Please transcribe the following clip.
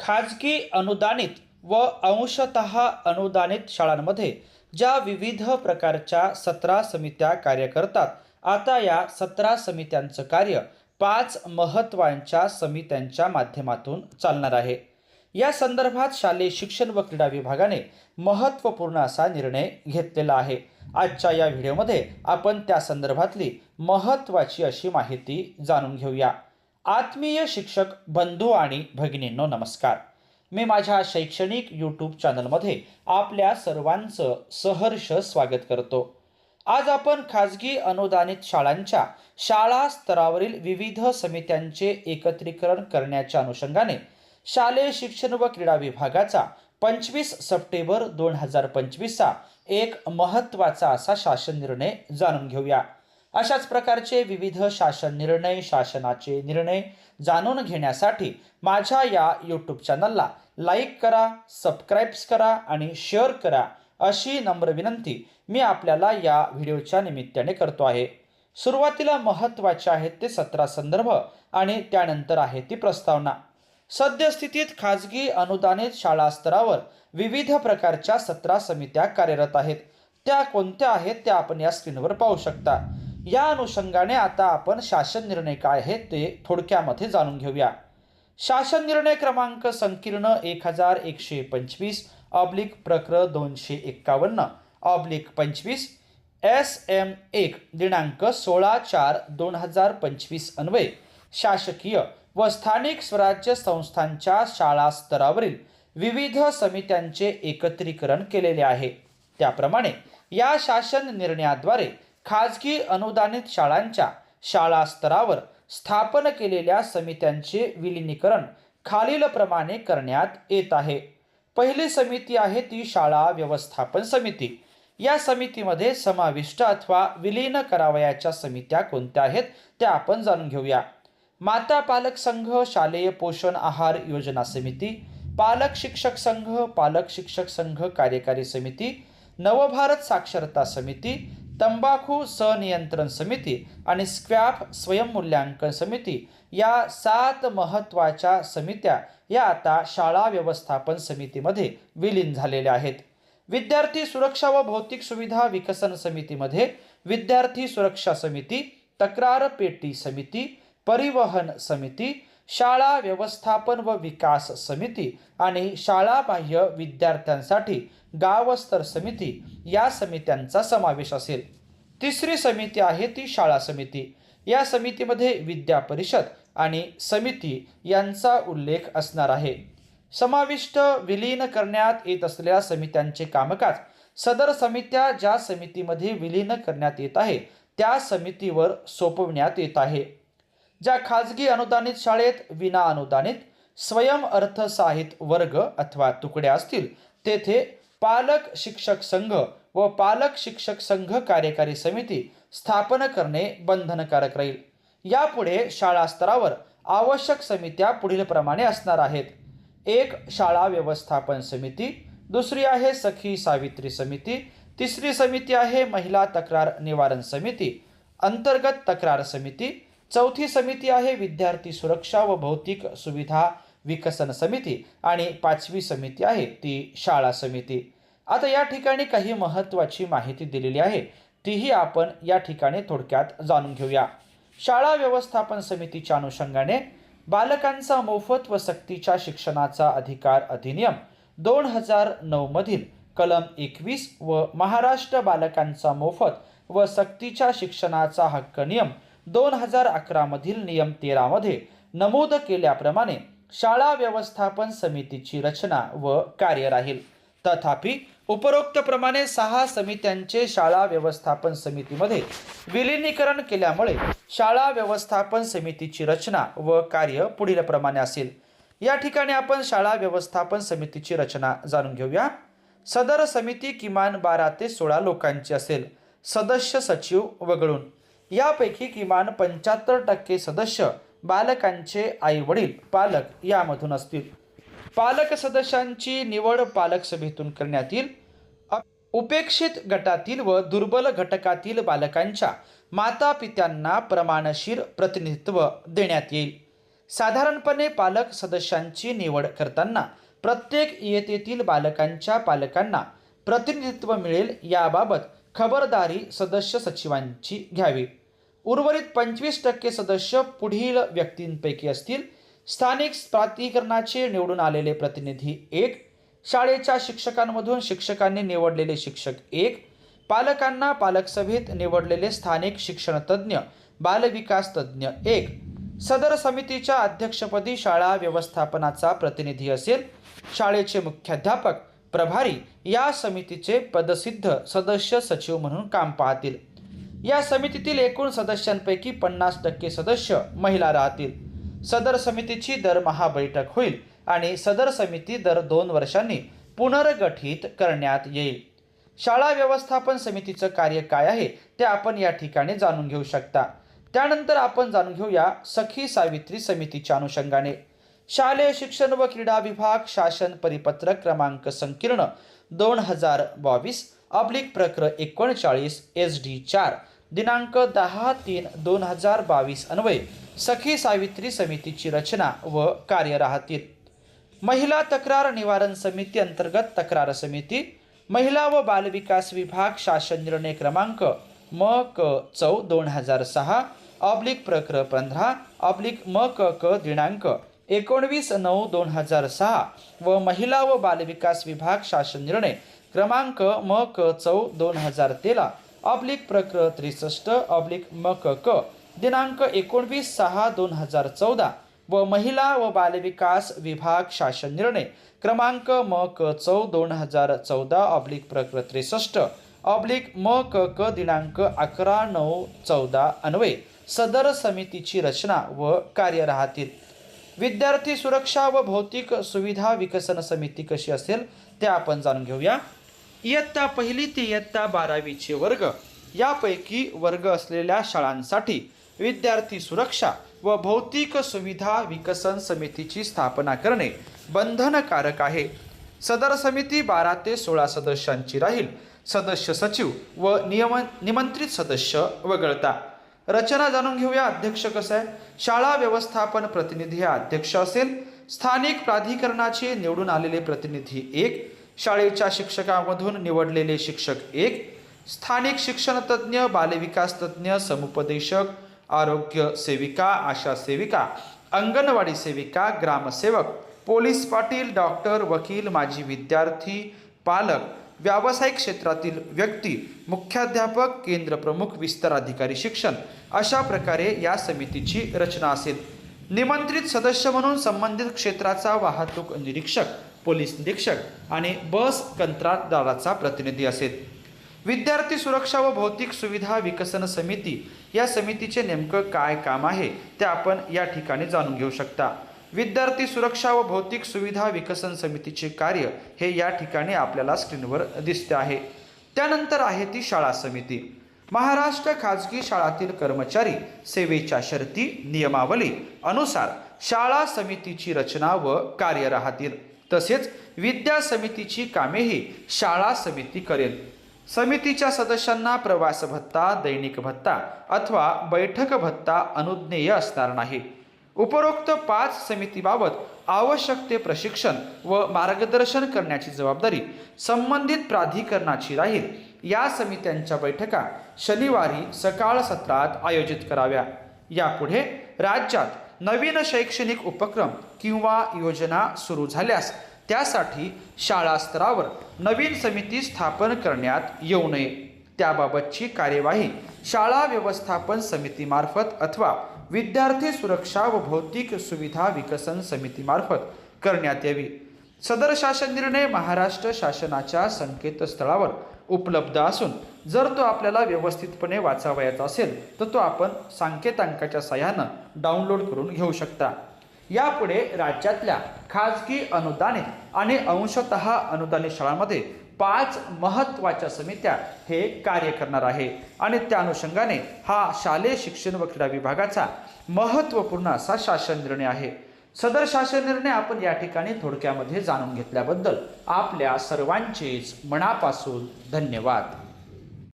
खाजगी अनुदानित व अंशतः अनुदानित शाळांमध्ये ज्या विविध प्रकारच्या सतरा समित्या कार्य करतात आता या सतरा समित्यांचं कार्य पाच महत्त्वांच्या समित्यांच्या माध्यमातून चालणार आहे. या संदर्भात शालेय शिक्षण व क्रीडा विभागाने महत्त्वपूर्ण असा निर्णय घेतलेला आहे. आजच्या या व्हिडिओमध्ये आपण त्या संदर्भातली महत्त्वाची अशी माहिती जाणून घेऊया. आत्मीय शिक्षक बंधू आणि भगिनींनो नमस्कार. मी माझ्या शैक्षणिक यूट्यूब चॅनलमध्ये आपल्या सर्वांचं सहर्ष स्वागत करतो. आज आपण खाजगी अनुदानित शाळांच्या शाळा स्तरावरील विविध समित्यांचे एकत्रीकरण करण्याच्या अनुषंगाने शालेय शिक्षण व क्रीडा विभागाचा पंचवीस सप्टेंबर दोन हजार पंचवीसचा एक महत्त्वाचा असा शासन निर्णय जाणून घेऊया. अशाच प्रकारचे विविध शासन निर्णय शासनाचे निर्णय जाणून घेण्यासाठी माझ्या या यूट्यूब चॅनलला लाईक करा सबस्क्राईब्स करा आणि शेअर करा अशी नम्र विनंती मी आपल्याला या व्हिडिओच्या निमित्ताने करतो आहे. सुरुवातीला महत्त्वाचे आहेत ते सतरा संदर्भ आणि त्यानंतर आहे ती प्रस्तावना. सद्यस्थितीत खाजगी अनुदानित शाळा स्तरावर विविध प्रकारच्या सतरा समित्या कार्यरत आहेत. त्या कोणत्या आहेत त्या आपण या स्क्रीनवर पाहू शकता. या अनुषंगाने आता आपण शासन निर्णय काय आहे ते थोडक्यामध्ये जाणून घेऊया. शासन निर्णय क्रमांक संकीर्ण एक हजार एकशे पंचवीस ऑब्लिक प्रक्र दोनशे एक्कावन्न ऑब्लिक पंचवीस एस एम एक दिनांक सोळा चार दोन हजार पंचवीस अन्वये शासकीय व स्थानिक स्वराज्य संस्थांच्या शाळा स्तरावरील विविध समित्यांचे एकत्रीकरण केलेले आहे. त्याप्रमाणे या शासन निर्णयाद्वारे खाजगी अनुदानित शाळांच्या शाळा स्तरावर स्थापन केलेल्या समित्यांचे विलिनीकरण खालीलप्रमाणे करण्यात येत आहे. पहिली समिती आहे ती शाळा व्यवस्थापन समिती. या समितीमध्ये समाविष्ट अथवा विलीन करावयाच्या समित्या कोणत्या आहेत त्या आपण जाणून घेऊया. माता पालक संघ शालेय पोषण आहार योजना समिती पालक शिक्षक संघ पालक शिक्षक संघ कार्यकारी समिती नवभारत साक्षरता समिती तंबाखू सनियंत्रण समिती आणि स्क्वॅप स्वयंमूल्यांकन समिती या सात महत्त्वाच्या समित्या या आता शाळा व्यवस्थापन समितीमध्ये विलीन झालेल्या आहेत. विद्यार्थी सुरक्षा व भौतिक सुविधा विकसन समितीमध्ये विद्यार्थी सुरक्षा समिती तक्रार पेटी समिती परिवहन समिती शाळा व्यवस्थापन व विकास समिती आणि शाळाबाह्य विद्यार्थ्यांसाठी गावस्तर समिती या समित्यांचा समावेश असेल. तिसरी समिती आहे ती शाळा समिती. या समितीमध्ये विद्या परिषद आणि समिती यांचा उल्लेख असणार आहे. समाविष्ट विलीन करण्यात येत असलेल्या समित्यांचे कामकाज सदर समित्या ज्या समितीमध्ये विलीन करण्यात येत आहे त्या समितीवर सोपवण्यात येत आहे. ज्या खाजगी अनुदानित शाळेत विना अनुदानित स्वयं अर्थसहाय्यित वर्ग अथवा तुकड्या असतील तेथे पालक शिक्षक संघ व पालक शिक्षक संघ कार्यकारी समिती स्थापन करणे बंधनकारक राहील. यापुढे शाळा स्तरावर आवश्यक समित्या पुढील प्रमाणे असणार आहेत. एक शाळा व्यवस्थापन समिती दुसरी आहे सखी सावित्री समिती तिसरी समिती आहे महिला तक्रार निवारण समिती अंतर्गत तक्रार समिती चौथी समिती आहे विद्यार्थी सुरक्षा व भौतिक सुविधा विकसन समिती आणि पाचवी समिती आहे ती शाळा समिती. आता या ठिकाणी काही महत्त्वाची माहिती दिलेली आहे. तीही आपण या ठिकाणी थोडक्यात जाणून घेऊया. शाळा व्यवस्थापन समितीच्या अनुषंगाने बालकांचा मोफत व सक्तीच्या शिक्षणाचा अधिकार अधिनियम दोन हजार नऊमधील कलम एकवीस व महाराष्ट्र बालकांचा मोफत व सक्तीच्या शिक्षणाचा हक्क नियम दोन हजार अकरामधील नियम तेरामध्ये नमूद केल्याप्रमाणे शाळा व्यवस्थापन समितीची रचना व कार्य राहील. तथापि उपरोक्तप्रमाणे सहा समित्यांचे शाळा व्यवस्थापन समितीमध्ये विलिनीकरण केल्यामुळे शाळा व्यवस्थापन समितीची रचना व कार्य पुढील प्रमाणे असेल. या ठिकाणी आपण शाळा व्यवस्थापन समितीची रचना जाणून घेऊया. सदर समिती किमान बारा ते सोळा लोकांची असेल. सदस्य सचिव वगळून. यापैकी किमान पंच्याहत्तर टक्के सदस्य बालकांचे आई वडील पालक यामधून असतील. पालक सदस्यांची निवड पालक सभेतून करण्यात येईल उपेक्षित गटातील व दुर्बल घटकातील बालकांच्या माता पित्यांना प्रमाणशीर प्रतिनिधित्व देण्यात येईल. साधारणपणे पालक सदस्यांची निवड करताना प्रत्येक इयतेतील बालकांच्या पालकांना प्रतिनिधित्व मिळेल याबाबत खबरदारी सदस्य सचिवांची घ्यावी. उर्वरित पंचवीस टक्के सदस्य पुढील व्यक्तींपैकी असतील. स्थानिक प्राधिकरणाचे निवडून आलेले प्रतिनिधी एक शाळेच्या शिक्षकांमधून शिक्षकांनी निवडलेले शिक्षक एक पालकांना पालकसभेत निवडलेले स्थानिक शिक्षणतज्ज्ञ बालविकास तज्ज्ञ एक. सदर समितीच्या अध्यक्षपदी शाळा व्यवस्थापनाचा प्रतिनिधी असेल. शाळेचे मुख्याध्यापक प्रभारी या समितीचे पदसिद्ध सदस्य सचिव म्हणून काम पाहतील. या समितीतील एकूण सदस्यांपैकी पन्नास टक्के सदस्य महिला राहतील. सदर समितीची दरमहा बैठक होईल आणि सदर समिती दर दोन वर्षांनी पुनर्गठित करण्यात येईल. शाळा व्यवस्थापन समितीचं कार्य काय आहे ते आपण या ठिकाणी जाणून घेऊ शकता. त्यानंतर आपण जाणून घेऊया सखी सावित्री समितीच्या अनुषंगाने. शालेय शिक्षण व क्रीडा विभाग शासन परिपत्रक क्रमांक संकीर्ण दोन हजार बावीस अब्लिक प्रक्र एकोणचाळीस एस डी चार. दिनांक दहा तीन दोन हजार बावीस अन्वये सखी सावित्री समितीची रचना व कार्य राहतील. महिला तक्रार निवारण समिती अंतर्गत तक्रार समिती महिला व बालविकास विभाग शासन निर्णय क्रमांक म क चौ दोन हजार सहा ऑब्लिक प्रक्र पंधरा ऑब्लिक म क क दिनांक एकोणवीस नऊ दोन हजार सहा व महिला व बालविकास विभाग शासन निर्णय क्रमांक म क चौ दोन हजार तेरा ऑब्लिक प्रक्र त्रेसष्ट ऑब्लिक म क क दिनांक एकोणवीस सहा दोन हजार चौदा व महिला व बालविकास विभाग शासन निर्णय क्रमांक म क चौ दोन हजार चौदा ऑब्लिक प्रक्र त्रेसष्ट ऑब्लिक म क क दिनांक अकरा नऊ चौदा अन्वये सदर समितीची रचना व कार्य राहतील. विद्यार्थी सुरक्षा व भौतिक सुविधा विकसन समिती कशी असेल ते आपण जाणून घेऊया. इयत्ता पहिली ते इयत्ता बारावीचे वर्ग. यापैकी वर्ग असलेल्या शाळांसाठी विद्यार्थी सुरक्षा व भौतिक सुविधा विकसन समितीची स्थापना करणे बंधनकारक आहे. सदर समिती बारा ते सोळा सदस्यांची राहील. सदस्य सचिव व नियम निमंत्रित सदस्य वगळता. रचना जाणून घेऊया अध्यक्ष कसं आहे. शाळा व्यवस्थापन प्रतिनिधी हा अध्यक्ष असेल. स्थानिक प्राधिकरणाचे निवडून आलेले प्रतिनिधी एक. शाळेच्या शिक्षकामधून निवडलेले शिक्षक एक स्थानिक शिक्षणतज्ज्ञ बालविकास तज्ज्ञ समुपदेशक आरोग्य सेविका आशा सेविका अंगणवाडी सेविका ग्रामसेवक पोलीस पाटील डॉक्टर वकील माजी विद्यार्थी पालक व्यावसायिक क्षेत्रातील व्यक्ती मुख्याध्यापक केंद्र प्रमुख विस्तार अधिकारी शिक्षण. अशा प्रकारे या समितीची रचना असेल. निमंत्रित सदस्य म्हणून संबंधित क्षेत्राचा वाहतूक निरीक्षक पोलीस निरीक्षक आणि बस कंत्राटदाराचा प्रतिनिधी असेल. विद्यार्थी सुरक्षा व भौतिक सुविधा विकसन समिती या समितीचे नेमकं काय काम आहे ते आपण या ठिकाणी जाणून घेऊ शकता. विद्यार्थी सुरक्षा व भौतिक सुविधा विकसन समितीचे कार्य हे या ठिकाणी आपल्याला स्क्रीनवर दिसते आहे. त्यानंतर आहे ती शाळा समिती. महाराष्ट्र खाजगी शाळातील कर्मचारी सेवेच्या शर्ती नियमावली अनुसार शाळा समितीची रचना व कार्य राहतील. तसेच विद्या समितीची कामेही शाळा समिती करेल. समितीच्या सदस्यांना प्रवास भत्ता दैनिक भत्ता अथवा बैठक भत्ता अनुज्ञेय असणार नाही. उपरोक्त पाच समितीबाबत आवश्यक ते प्रशिक्षण व मार्गदर्शन करण्याची जबाबदारी संबंधित प्राधिकरणाची राहील. या समित्यांच्या बैठका शनिवारी सकाळ सत्रात आयोजित कराव्या. यापुढे राज्यात नवीन शैक्षणिक उपक्रम किंवा योजना सुरू झाल्यास त्यासाठी शाळा स्तरावर नवीन समिती स्थापन करण्यात येऊ नये. त्याबाबतची कार्यवाही शाळा व्यवस्थापन समितीमार्फत अथवा विद्यार्थी सुरक्षा व भौतिक सुविधा विकसन समितीमार्फत करण्यात यावी. सदर शासन निर्णय महाराष्ट्र शासनाच्या संकेतस्थळावर उपलब्ध असून जर तो आपल्याला व्यवस्थितपणे वाचावयाचा असेल तर तो आपण सांकेतांकाच्या सहाय्यानं डाउनलोड करून घेऊ शकता. यापुढे राज्यातल्या खाजगी अनुदानित आणि अंशतः अनुदानित शाळांमध्ये पाच महत्त्वाच्या समित्या हे कार्य करणार आहे. आणि त्या अनुषंगाने हा शालेय शिक्षण व क्रीडा विभागाचा महत्त्वपूर्ण असा शासन निर्णय आहे. सदर शासन निर्णय आपण या ठिकाणी थोडक्यामध्ये जाणून घेतल्याबद्दल आपल्या सर्वांचेच मनापासून धन्यवाद.